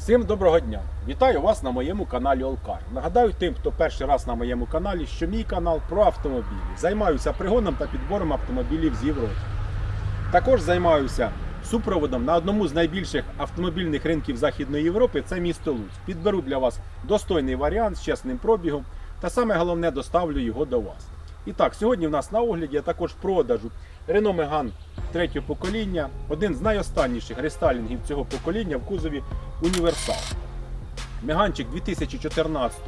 Всім доброго дня! Вітаю вас на моєму каналі Олкар. Нагадаю тим, хто перший раз на моєму каналі, що мій канал про автомобілі. Займаюся пригоном та підбором автомобілів з Європи. Також займаюся супроводом на одному з найбільших автомобільних ринків Західної Європи це місто Луцьк. Підберу для вас достойний варіант з чесним пробігом та саме головне доставлю його до вас. І так, сьогодні в нас на огляді а також продажу Renault Megane третього покоління, один з найостанніших рестайлінгів цього покоління в кузові Універсал. Меганчик 2014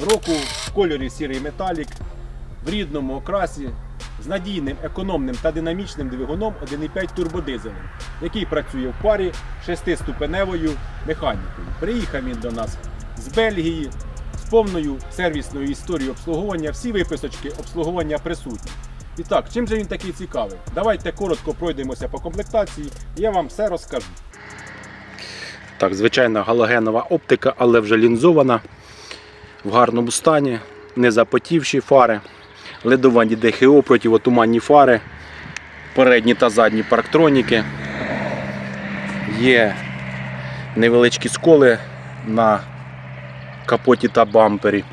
року в кольорі сірий металік, в рідному окрасі, з надійним, економним та динамічним двигуном 1,5 турбодизелем, який працює в парі 6-ступеневою механікою. Приїхав він до нас з Бельгії з повною сервісною історією обслуговування. Всі виписочки обслуговування присутні. І так, чим же він такий цікавий? Давайте коротко пройдемося по комплектації, я вам все розкажу. Так, звичайна галогенова оптика, але вже лінзована в гарному стані, не запотівші фари, ледовані ДХО, противотуманні фари, передні та задні парктроніки. Є невеличкі сколи на капоті та бампері.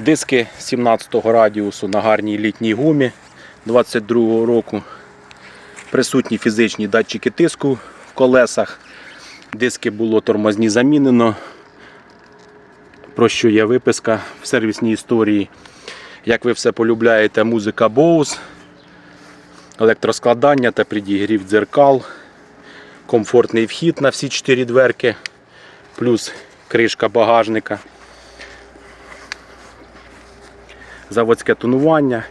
Диски 17-го радіусу на гарній літній гумі 22-го року. Присутні фізичні датчики тиску в колесах. Диски було тормозні замінено. Про що є виписка в сервісній історії. Як ви все полюбляєте, музика Bose, електроскладання та підігрів дзеркал, комфортний вхід на всі чотири дверки, плюс кришка багажника, заводське тонування,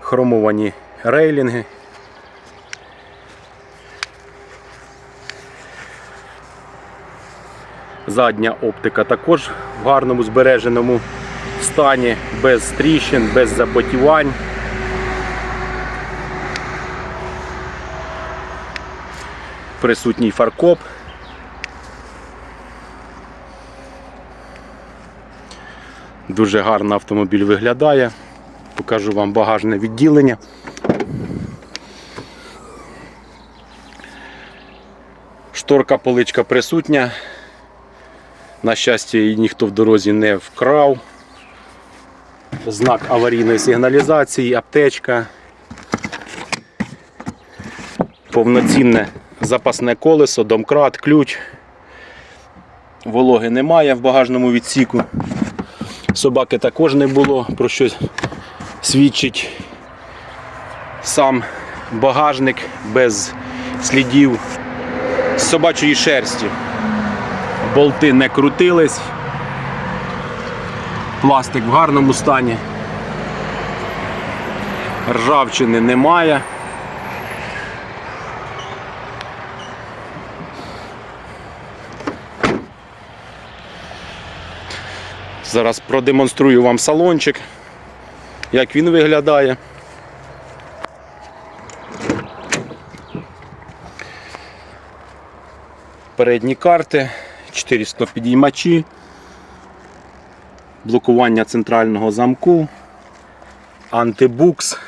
хромовані рейлінги. Задня оптика також в гарному збереженому стані, без тріщин, без запотівань. Присутній фаркоп. Дуже гарно автомобіль виглядає. Покажу вам багажне відділення. Шторка поличка присутня. На щастя, її ніхто в дорозі не вкрав. Знак аварійної сигналізації, аптечка. Повноцінне запасне колесо, домкрат, ключ. Вологи немає в багажному відсіку. Собаки також не було, про що свідчить сам багажник без слідів собачої шерсті болти не крутились. Пластик в гарному стані. Ржавчини немає. Зараз продемонструю вам салончик, як він виглядає. Передні карти, 4 склопідіймачі, блокування центрального замку, антибукс,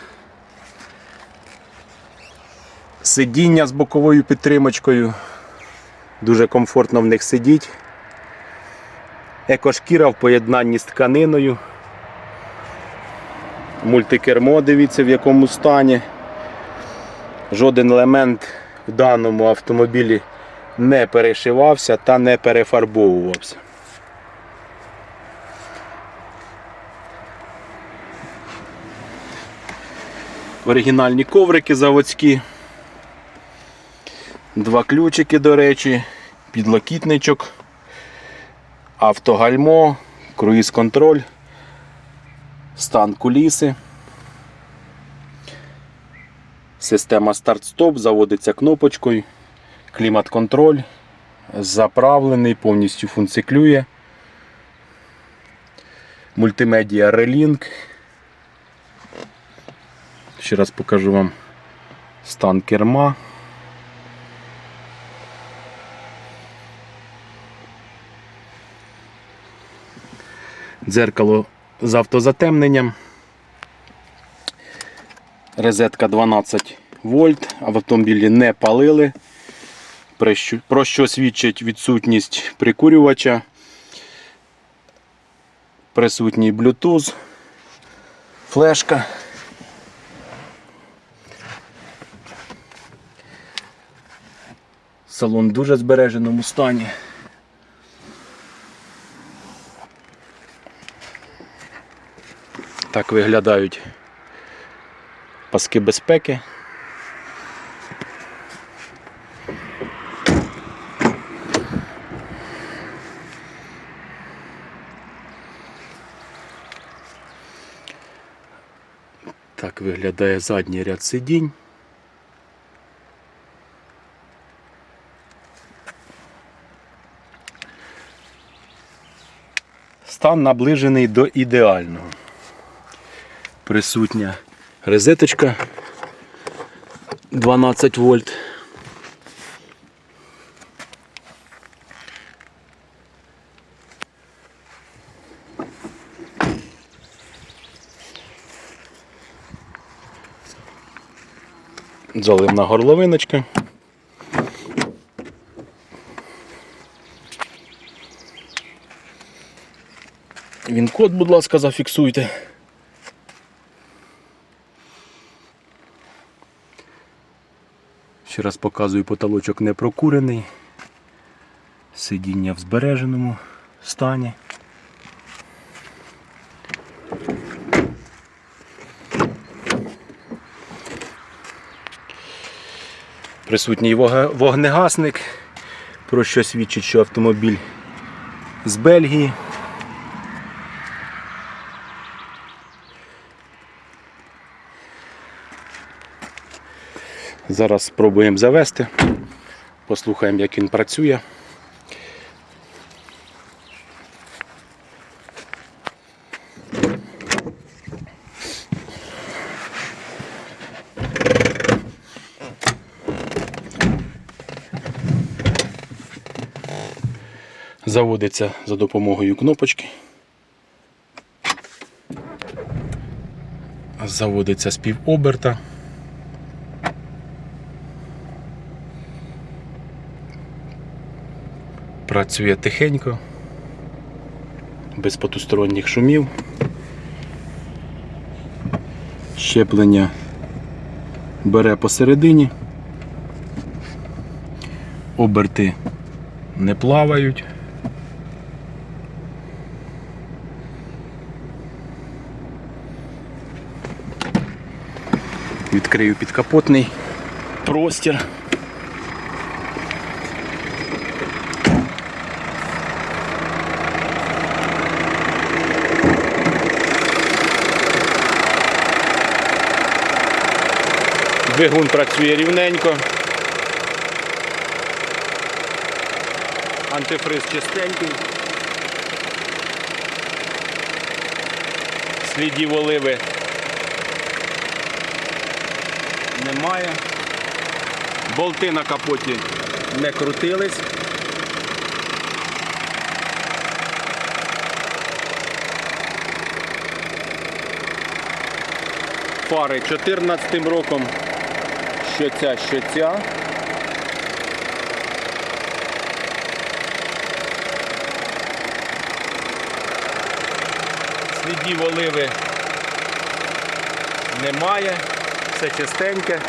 сидіння з боковою підтримочкою. Дуже комфортно в них сидіть. Екошкіра в поєднанні з тканиною. Мультикермо, дивіться в якому стані. Жоден елемент в даному автомобілі не перешивався та не перефарбовувався. Оригінальні коврики заводські. Два ключики, до речі, підлокітничок, автогальмо, круїз-контроль, стан куліси. Система старт-стоп заводиться кнопочкою клімат-контроль, заправлений, повністю функціклює. Мультимедіа Relink. Ще раз покажу вам стан керма. Дзеркало з автозатемненням. Розетка 12 вольт, в автомобілі не палили. про що- свідчить відсутність прикурювача, присутній Bluetooth, флешка. Салон в дуже збереженому стані. Так виглядають паски безпеки. Так виглядає задній ряд сидінь. Стан наближений до ідеального. Присутня розеточка 12 вольт. Заливна горловиночка. Він код, будь ласка, зафіксуйте. Ще раз показую, потолочок не прокурений. Сидіння в збереженому стані. Присутній вогнегасник, про що свідчить, що автомобіль з Бельгії. Зараз спробуємо завести, послухаємо, як він працює. Заводиться за допомогою кнопочки. Заводиться з півоберта. Працює тихенько, без потусторонніх шумів. Щеплення бере посередині. Оберти не плавають. Відкрию підкапотний простір. Двигун працює рівненько. Антифриз чистенький. Слідів оливи немає. Болти на капоті не крутились. Фари 14 роком. Що ця, що ця. Слідів оливи немає, все чистеньке.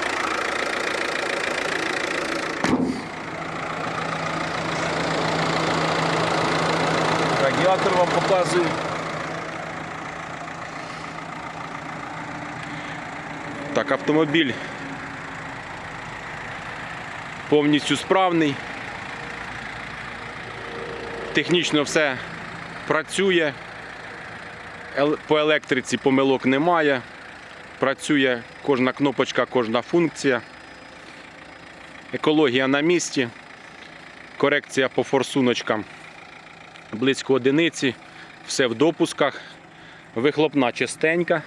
Радіатор вам показую. Так, автомобіль повністю справний. Технічно все працює. По електриці помилок немає. Працює кожна кнопочка, кожна функція. Екологія на місці. Корекція по форсуночкам близько одиниці. Все в допусках. Вихлопна чистенька.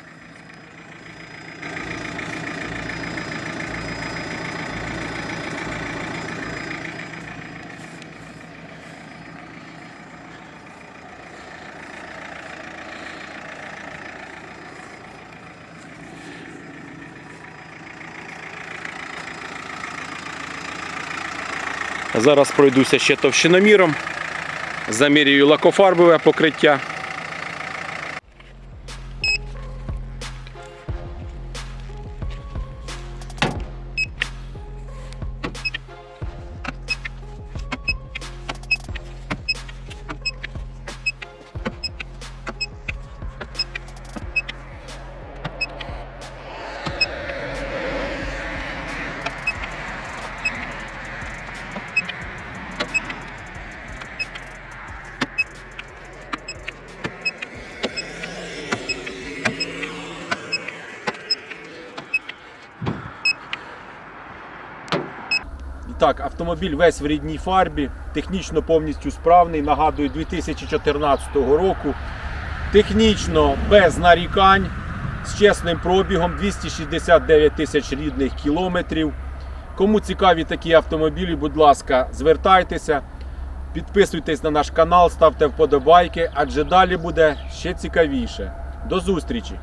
Зараз пройдуся ще товщиноміром, замірюю лакофарбове покриття. Так, автомобіль весь в рідній фарбі, технічно повністю справний. Нагадую, 2014 року. Технічно без нарікань, з чесним пробігом 269 тисяч рідних кілометрів. Кому цікаві такі автомобілі, будь ласка, звертайтеся, підписуйтесь на наш канал, ставте вподобайки, адже далі буде ще цікавіше. До зустрічі!